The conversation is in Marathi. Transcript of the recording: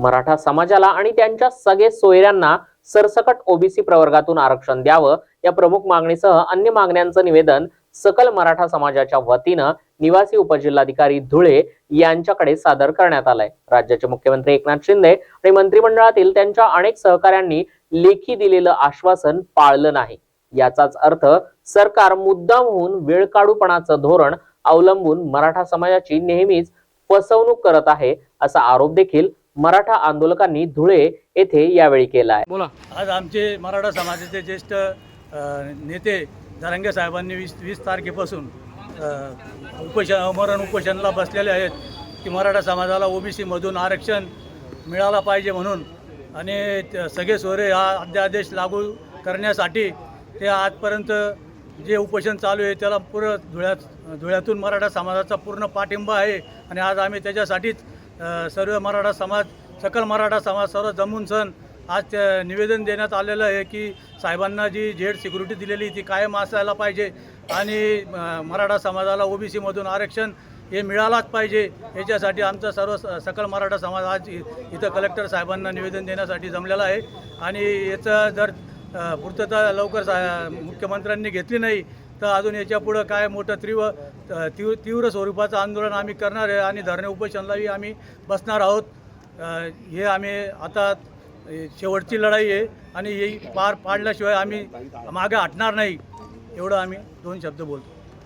मराठा समाजाला आणि त्यांच्या सगळे सोयऱ्यांना सरसकट ओबीसी प्रवर्गातून आरक्षण द्यावं या प्रमुख मागणीसह अन्य मागण्यांचं निवेदन सकल मराठा समाजाच्या वतीनं निवासी उपजिल्हाधिकारी धुळे यांच्याकडे सादर करण्यात आलंय. राज्याचे मुख्यमंत्री एकनाथ शिंदे आणि मंत्रिमंडळातील त्यांच्या अनेक सहकाऱ्यांनी लेखी दिलेलं आश्वासन पाळलं नाही. याचाच अर्थ सरकार मुद्दाम होऊन धोरण अवलंबून मराठा समाजाची नेहमीच फसवणूक करत आहे असा आरोप देखील मराठा आंदोलकांनी धुळे येथे यावेळी केला आहे बोला. आज आमचे मराठा समाजाचे ज्येष्ठ नेते धरंगे साहेबांनी वीस वीस तारखेपासून उपोषण अमरण उपोषणला बसलेले आहेत की मराठा समाजाला ओबीसीमधून आरक्षण मिळाला पाहिजे म्हणून आणि सगळे सोरे हा अध्यादेश लागू करण्यासाठी ते आजपर्यंत जे उपोषण चालू आहे त्याला पूर्ण धुळ्यात धुळ्यातून मराठा समाजाचा पूर्ण पाठिंबा आहे आणि आज आम्ही त्याच्यासाठीच सर्व मराठा समाज सकल मराठा समाज सर्व जमून सण आज ते निवेदन देण्यात आलेलं आहे की साहेबांना जी झेड सिक्युरिटी दिलेली ती कायम असायला पाहिजे आणि मराठा समाजाला ओबीसीमधून आरक्षण हे मिळालाच पाहिजे. याच्यासाठी आमचा सर्व स- सकल मराठा समाज आज इथं कलेक्टर साहेबांना निवेदन देण्यासाठी जमलेला आहे. आणि याचं जर पूर्तता लवकर सा मुख्यमंत्र्यांनी घेतली नाही तर अजून याच्यापुढं काय मोठं तीव्र तीव्र तीव्र स्वरूपाचं आंदोलन आम्ही करणार आहे आणि धरणे उपोषणालाही आम्ही बसणार आहोत. हे आम्ही आता शेवटची लढाई आहे आणि ही पार पाडल्याशिवाय आम्ही मागे हटणार नाही एवढं आम्ही दोन शब्द बोलतो.